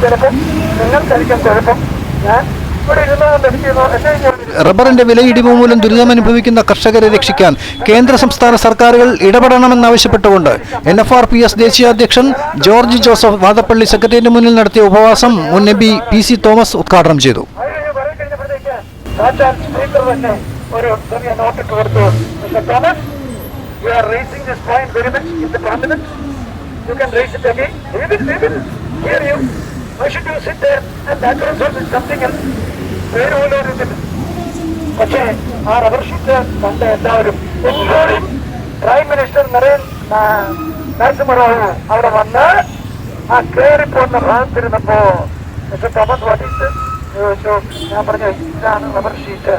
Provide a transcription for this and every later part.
ചിലപ്പോൾ നിങ്ങൾക്കായിരിക്കും കുഴപ്പം റബ്ബറിന്റെ വിലയിടിവ് മൂലം ദുരിതമനുഭവിക്കുന്ന കർഷകരെ രക്ഷിക്കാൻ കേന്ദ്ര സംസ്ഥാന സർക്കാരുകൾ ഇടപെടണമെന്നാവശ്യപ്പെട്ടുകൊണ്ട് N F R P S ദേശീയ അധ്യക്ഷൻ ജോർജ് ജോസഫ് വാദപ്പള്ളി സെക്രട്ടേറിയറ്റ് മുന്നിൽ നടത്തിയ ഉപവാസം മുൻ M P P C Thomas ഉദ്ഘാടനം ചെയ്തു. ഒരു ചെറിയ നോട്ടിട്ട് കൊടുത്തു Thomas you are raising this point very much in the parliament can raise it again. We will, we will hear you. Why should you sit there and that that is something else? Where all പോലും ഒരു ഇതില്ല പക്ഷേ ആ rubber sheet കണ്ട എല്ലാവരും എല്ലാവരും prime minister Naren Narasimha Rao അവിടെ വന്ന് ആ കയറിപ്പോന്ന ഭാഗത്തിരുന്നപ്പോ മിസ്റ്റർ തോമസ് വാട്ടീസ് ചോദിച്ചു. ഞാൻ പറഞ്ഞു ഇതാണ് റബർ ഷീറ്റ്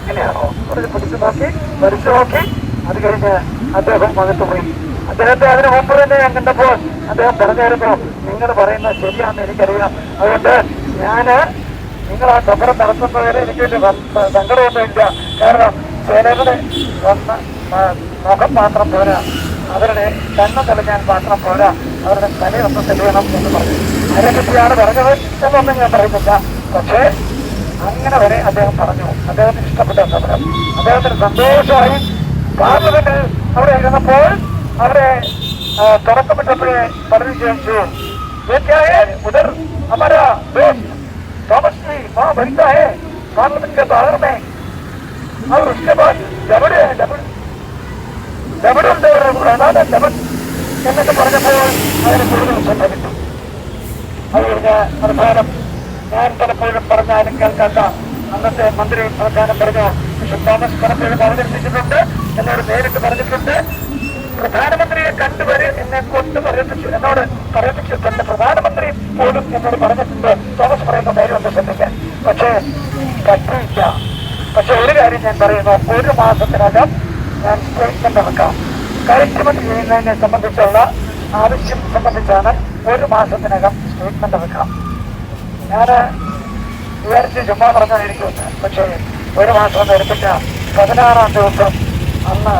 ഇങ്ങനെയാണോ? പറഞ്ഞ് പിടിച്ചു നോക്കി വരച്ചു നോക്കി. അത് കഴിഞ്ഞ് അദ്ദേഹം അകത്ത് പോയി. അദ്ദേഹത്തെ അതിന് മുമ്പ് തന്നെ ഞാൻ കണ്ടപ്പോൾ അദ്ദേഹം പറഞ്ഞായിരുന്നു നിങ്ങൾ പറയുന്നത് ശരിയാണെന്ന് എനിക്കറിയാം. അതുകൊണ്ട് ഞാൻ നിങ്ങൾ ആ സമരം നടത്തുന്നവരെ എനിക്ക് സങ്കടമൊന്നുമില്ല. കാരണം ചിലരുടെ വന്ന മുഖം മാത്രം പോരാ. അവരുടെ കണ്ണ് തെളിഞ്ഞാൻ മാത്രം പോരാ. അവരുടെ തലയൊന്നും തെളിയണം എന്ന് പറഞ്ഞു. അതിനെപ്പറ്റിയാണ് പറഞ്ഞത്. എന്നൊന്നും ഞാൻ പറയുന്നില്ല. പക്ഷേ അങ്ങനെ വരെ അദ്ദേഹം പറഞ്ഞു. അദ്ദേഹത്തിന് ഇഷ്ടപ്പെട്ട സമരം. അദ്ദേഹത്തിന് സന്തോഷമായി. പാർലമെന്റിൽ അവിടെ ഇരുന്നപ്പോൾ അവിടെ ആ, തുടക്കമിട്ടപ്പോഴേ പറഞ്ഞു ചോദിച്ചു "ये क्या है उधर हमारा दोस्त थॉमस जी वहाँ बनता है पार्लियामेंट के बाहर में और उसके बाद डबड़ है डबड़ ഡബിൾ ഉണ്ട് അതാണ് ഡബിൾ എന്നൊക്കെ പറഞ്ഞപ്പോൾ അതിന് കൂടുതൽ ശ്രദ്ധ കിട്ടും അത് കഴിഞ്ഞ് പ്രധാനം ഞാൻ പലപ്പോഴും പറഞ്ഞാലും കേൾക്കാത്ത അന്നത്തെ മന്ത്രി പ്രധാനം പറഞ്ഞു പക്ഷെ തോമസ് പലപ്പോഴും അവതരിപ്പിച്ചിട്ടുണ്ട് എന്നോട് നേരിട്ട് പറഞ്ഞിട്ടുണ്ട് പ്രധാനമന്ത്രിയെ കണ്ടുവരെ എന്നെ കൊണ്ട് പറയിപ്പിച്ചു എന്നോട് പറയിപ്പിച്ചിട്ടുണ്ട് പ്രധാനമന്ത്രി പോലും എന്നോട് പറഞ്ഞിട്ടുണ്ട്. തോമസ് പറയുന്ന കാര്യം എന്താ ശ്രദ്ധിക്കാൻ. പക്ഷേ പറ്റില്ല പക്ഷെ ഒരു കാര്യം ഞാൻ പറയുന്നു. ഒരു മാസത്തിനകം ഞാൻ സ്റ്റേറ്റ്മെന്റ് ഇറക്കാം. കയറ്റുമതി ചെയ്യുന്നതിനെ സംബന്ധിച്ചുള്ള ആവശ്യം സംബന്ധിച്ചാണ് ഒരു മാസത്തിനകം സ്റ്റേറ്റ്മെന്റ് ഇറക്കാം. ഞാൻ വിചാരിച്ച് ചുമ്മാ പറഞ്ഞായിരിക്കുമെന്ന് പക്ഷേ ഒരു മാസം എടുത്തിട്ട് പതിനാറാം ദിവസം അന്ന്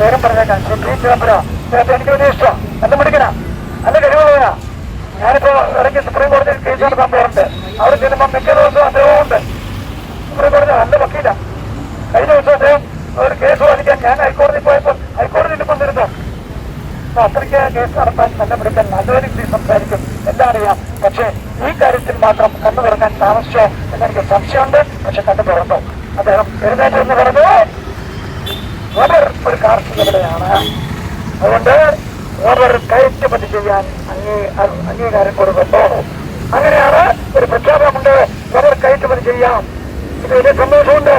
പേരും പറഞ്ഞേക്കാം. ശ്രീ ചേർപ്പര ചേർത്ത് എനിക്ക് വലിയ ഇഷ്ടം. നല്ല മിടുക്കന നല്ല കഴിവുള്ളവനാ ഞാനിപ്പോ ഇടയ്ക്ക് സുപ്രീം കോടതിയിൽ കേസ് നടത്താൻ പോറുണ്ട് അവിടെ ചെല്ലുമ്പോൾ മിക്ക ദിവസവും അദ്ദേഹവും ഉണ്ട്. സുപ്രീം കോടതി നല്ല വക്കീല. കഴിഞ്ഞ ദിവസം അദ്ദേഹം ഒരു കേസ് വാദിക്കാൻ ഞാൻ ഹൈക്കോടതി പോയപ്പോൾ ഹൈക്കോടതിയിൽ വന്നിരുന്നു അപ്പൊ അത്രയ്ക്ക് കേസ് നടത്താൻ നല്ല മിടുക്കൻ നല്ലൊരു രീതി സംസാരിക്കും. എല്ലാം അറിയാം. പക്ഷേ ഈ കാര്യത്തിൽ മാത്രം കണ്ണു തുറക്കാൻ താമസിച്ചോ എന്നെനിക്ക് സംശയമുണ്ട്. പക്ഷെ കണ്ണു തുറന്നു അദ്ദേഹം എഴുന്നേറ്റെന്ന് പറഞ്ഞു റബ്ബർ ഒരു കാർഷിക അതുകൊണ്ട് റബ്ബർ കയറ്റുമതി ചെയ്യാൻ അംഗീ അംഗീകാരം കൊടുക്കുന്നു. അങ്ങനെയാണ് ഒരു പ്രഖ്യാപനമുണ്ട്. അവർ കയറ്റുമതി ചെയ്യാം. ഇത് വലിയ സന്തോഷമുണ്ട്.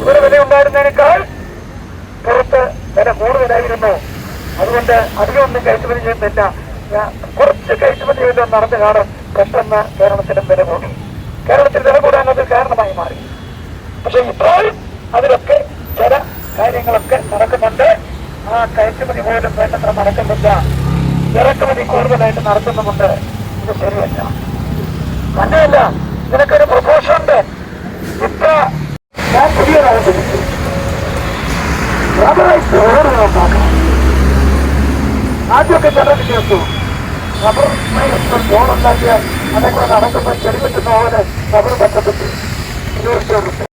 ഇവിടെ വില ഉണ്ടായിരുന്നതിനേക്കാൾ പുറത്ത് വില കൂടുതലായിരുന്നു. അതുകൊണ്ട് അധികമൊന്നും കയറ്റുമതി ചെയ്യുന്നില്ല. കുറച്ച് കയറ്റുമതി ചെയ്ത് നടന്നു കാണും. പെട്ടെന്ന് കേരളത്തിലും വില കൂടി. കേരളത്തിൽ വില കൂടാൻ അത് കാരണമായി മാറി. പക്ഷെ ഇപ്പോൾ അതിലൊക്കെ ചില കാര്യങ്ങളൊക്കെ നടക്കുന്നുണ്ട്. ആ കയറ്റുമതി പോലും വേണ്ടത്ര നടക്കുന്നില്ല. ഇറക്കുമതി കൂടുതലായിട്ട് നടത്തുന്നുമുണ്ട്. ഇത് ശരിയല്ല തന്നെയല്ല നിനക്കൊരു പ്രപ്പോഷൻ ഉണ്ട്. ഇപ്പൊ ഞാൻ നോക്കാം ആദ്യമൊക്കെ ചെറിയ ചേർത്തു റബ്ബർ ഫോൺ ഉണ്ടാക്കിയാൽ അതേക്കൂടെ നടക്കുമ്പോൾ ചെടി പറ്റുന്ന പോലെ റബ്ബർ പറ്റപ്പെട്ടു ഇരുപത്തി